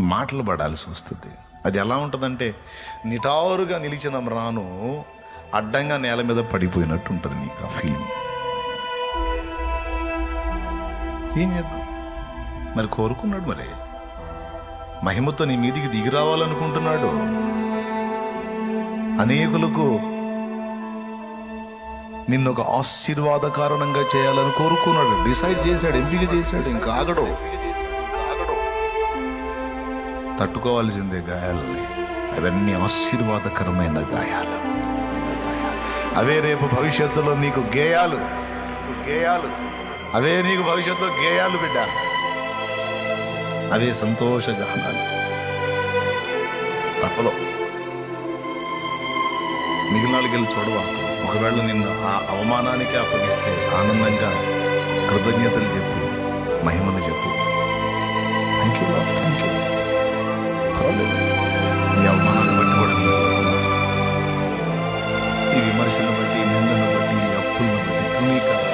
మాటలు పడాల్సి వస్తుంది. అది ఎలా ఉంటుందంటే నిటారుగా నిలిచిన రాను అడ్డంగా నేల మీద పడిపోయినట్టు ఉంటుంది నీకు ఆ ఫీలింగ్ ఏం చేద్దాం? మరి కోరుకున్నాడు మరి? మహిమతో నీ మీదికి దిగి రావాలనుకుంటున్నాడు? అనేకులకు నిన్ను ఒక ఆశీర్వాద కారణంగా చేయాలని కోరుకున్నాడు. డిసైడ్ చేశాడు ఎంపిక చేశాడు ఇంకా ఆగడు. తట్టుకోవాల్సిందే గాయాలని. అవన్నీ ఆశీర్వాదకరమైన గాయాలు. అవే రేపు భవిష్యత్తులో నీకు గేయాలు. గేయాలు. అవే నీకు భవిష్యత్తులో గేయాలు బిడ్డ. అవే సంతోష గానాలు. తప్పదు వెళ్ళి చూడవా? ఒకవేళ నిన్ను ఆ అవమానానికి అప్పగిస్తే ఆనందంగా కృతజ్ఞతలు చెప్పు మహిమను చెప్పు. బాగోలేదు ఈ అవమానాన్ని బట్టి కూడా. ఈ విమర్శను బట్టి నిందను బట్టి అప్పులను బట్టి తృణీకరణ.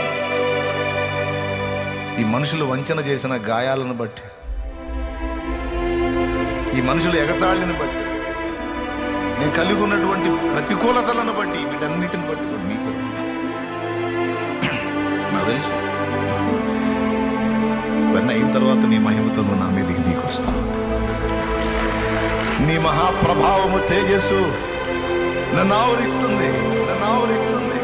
ఈ మనుషులు వంచన చేసిన గాయాలను బట్టి. ఈ మనుషులు ఎగతాళిని బట్టి. నేను కలిగి ఉన్నటువంటి ప్రతికూలతలను బట్టి వీటన్నిటిని బట్టి కూడా నీకు. నాకు తెలుసు. ఇవన్నీ అయిన తర్వాత నీ మహిమతో నా మీదకి దిగి వస్తాను నీ మహాప్రభావము తేజస్సు నన్ను ఆవరిస్తుంది నన్ను ఆవరిస్తుంది.